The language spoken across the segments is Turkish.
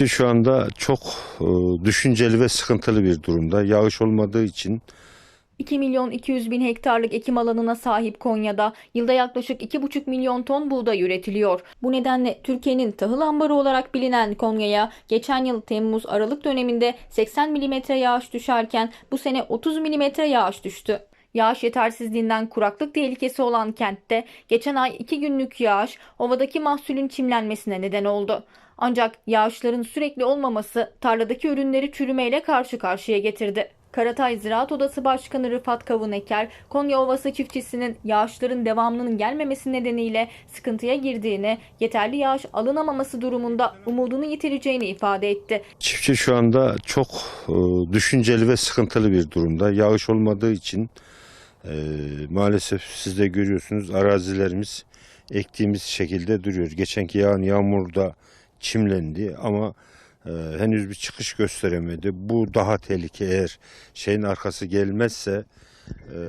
Çiftçi şu anda çok e, düşünceli ve sıkıntılı bir durumda. Yağış olmadığı için 2 milyon 200 bin hektarlık ekim alanına sahip Konya'da yılda yaklaşık 2,5 milyon ton buğday üretiliyor. Bu nedenle Türkiye'nin tahıl ambarı olarak bilinen Konya'ya geçen yıl Temmuz-Aralık döneminde 80 milimetre yağış düşerken bu sene 30 milimetre yağış düştü. Yağış yetersizliğinden kuraklık tehlikesi olan kentte geçen ay 2 günlük yağış ovadaki mahsulün çimlenmesine neden oldu. Ancak yağışların sürekli olmaması tarladaki ürünleri çürümeyle karşı karşıya getirdi. Karatay Ziraat Odası Başkanı Rıfat Kavuneker, Konya Ovası çiftçisinin yağışların devamlının gelmemesi nedeniyle sıkıntıya girdiğini, yeterli yağış alınamaması durumunda umudunu yitireceğini ifade etti. çiftçi şu anda çok e, düşünceli ve sıkıntılı bir durumda. Yağış olmadığı için e, maalesef siz de görüyorsunuz arazilerimiz ektiğimiz şekilde duruyor. Geçenki yağan yağmur da çimlendi ama e, henüz bir çıkış gösteremedi. Bu daha tehlike eğer şeyin arkası gelmezse e,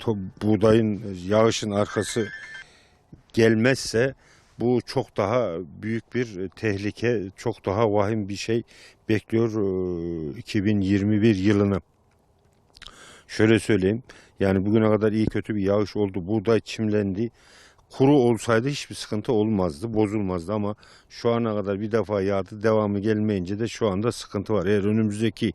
to- buğdayın yağışın arkası gelmezse bu çok daha büyük bir tehlike, çok daha vahim bir şey bekliyor e, 2021 yılını. Şöyle söyleyeyim, yani bugüne kadar iyi kötü bir yağış oldu, buğday çimlendi. Kuru olsaydı hiçbir sıkıntı olmazdı, bozulmazdı ama şu ana kadar bir defa yağdı, devamı gelmeyince de şu anda sıkıntı var. Eğer önümüzdeki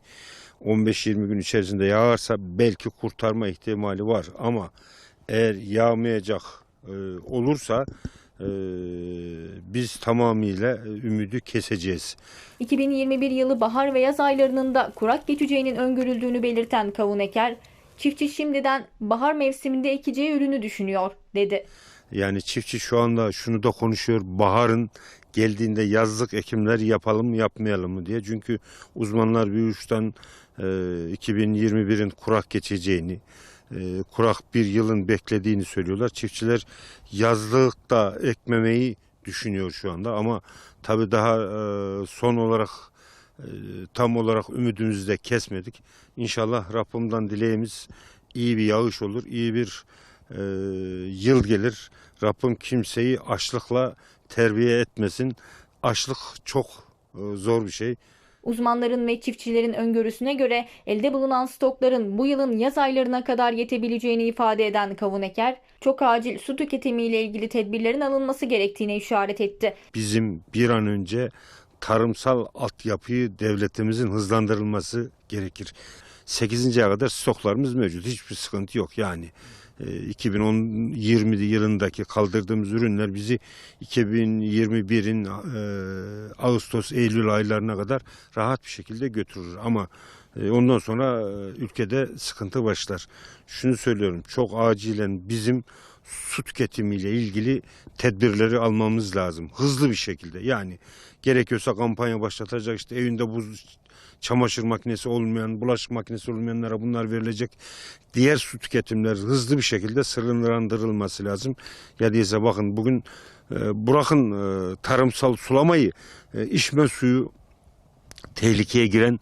15-20 gün içerisinde yağarsa belki kurtarma ihtimali var ama eğer yağmayacak e, olursa e, biz tamamıyla ümidi keseceğiz. 2021 yılı bahar ve yaz aylarının da kurak geçeceğinin öngörüldüğünü belirten Kavuneker, çiftçi şimdiden bahar mevsiminde ekeceği ürünü düşünüyor, dedi. Yani çiftçi şu anda şunu da konuşuyor. Baharın geldiğinde yazlık ekimler yapalım mı yapmayalım mı diye. Çünkü uzmanlar bir uçtan e, 2021'in kurak geçeceğini, e, kurak bir yılın beklediğini söylüyorlar. Çiftçiler yazlıkta ekmemeyi düşünüyor şu anda ama tabii daha e, son olarak e, tam olarak ümidimizi de kesmedik. İnşallah Rabbimden dileğimiz iyi bir yağış olur, iyi bir e, yıl gelir. Rabbim kimseyi açlıkla terbiye etmesin. Açlık çok zor bir şey. Uzmanların ve çiftçilerin öngörüsüne göre elde bulunan stokların bu yılın yaz aylarına kadar yetebileceğini ifade eden Kavuneker, çok acil su tüketimiyle ilgili tedbirlerin alınması gerektiğine işaret etti. Bizim bir an önce tarımsal altyapıyı devletimizin hızlandırılması gerekir. 8. aya kadar stoklarımız mevcut. Hiçbir sıkıntı yok yani. E, 2020 yılındaki kaldırdığımız ürünler bizi 2021'in e, Ağustos Eylül aylarına kadar rahat bir şekilde götürür ama e, ondan sonra e, ülkede sıkıntı başlar. Şunu söylüyorum çok acilen bizim su tüketimiyle ilgili tedbirleri almamız lazım. Hızlı bir şekilde yani gerekiyorsa kampanya başlatacak işte evinde buz çamaşır makinesi olmayan, bulaşık makinesi olmayanlara bunlar verilecek. Diğer su tüketimler hızlı bir şekilde sınırlandırılması lazım. Ya değilse bakın bugün e, bırakın e, tarımsal sulamayı, e, içme suyu tehlikeye giren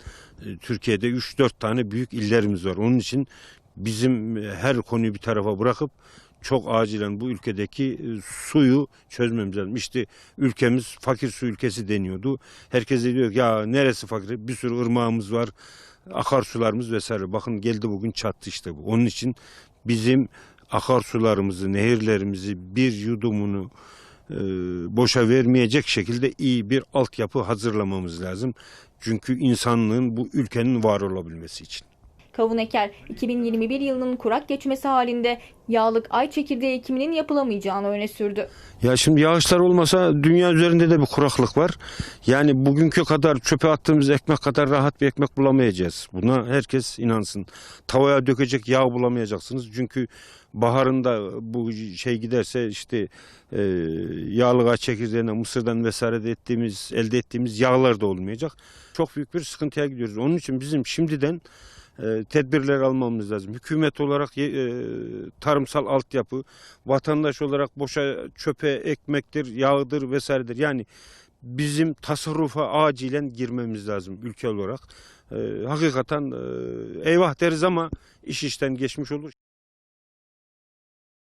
Türkiye'de 3-4 tane büyük illerimiz var. Onun için bizim her konuyu bir tarafa bırakıp çok acilen bu ülkedeki e, suyu çözmemiz lazım. İşte ülkemiz fakir su ülkesi deniyordu. Herkes de diyor ki, ya neresi fakir? Bir sürü ırmağımız var, akarsularımız vesaire. Bakın geldi bugün çattı işte bu. Onun için bizim akarsularımızı, nehirlerimizi bir yudumunu e, boşa vermeyecek şekilde iyi bir altyapı hazırlamamız lazım. Çünkü insanlığın bu ülkenin var olabilmesi için. Kavuneker, 2021 yılının kurak geçmesi halinde yağlık ay çekirdeği ekiminin yapılamayacağını öne sürdü. Ya şimdi yağışlar olmasa dünya üzerinde de bir kuraklık var. Yani bugünkü kadar çöpe attığımız ekmek kadar rahat bir ekmek bulamayacağız. Buna herkes inansın. Tavaya dökecek yağ bulamayacaksınız. Çünkü baharında bu şey giderse işte e, yağlığa çekirdeğine mısırdan vesaire de ettiğimiz elde ettiğimiz yağlar da olmayacak. Çok büyük bir sıkıntıya gidiyoruz. Onun için bizim şimdiden tedbirler almamız lazım. Hükümet olarak e, tarımsal altyapı, vatandaş olarak boşa çöpe ekmektir, yağdır vesairedir. Yani bizim tasarrufa acilen girmemiz lazım ülke olarak. E, hakikaten e, eyvah deriz ama iş işten geçmiş olur.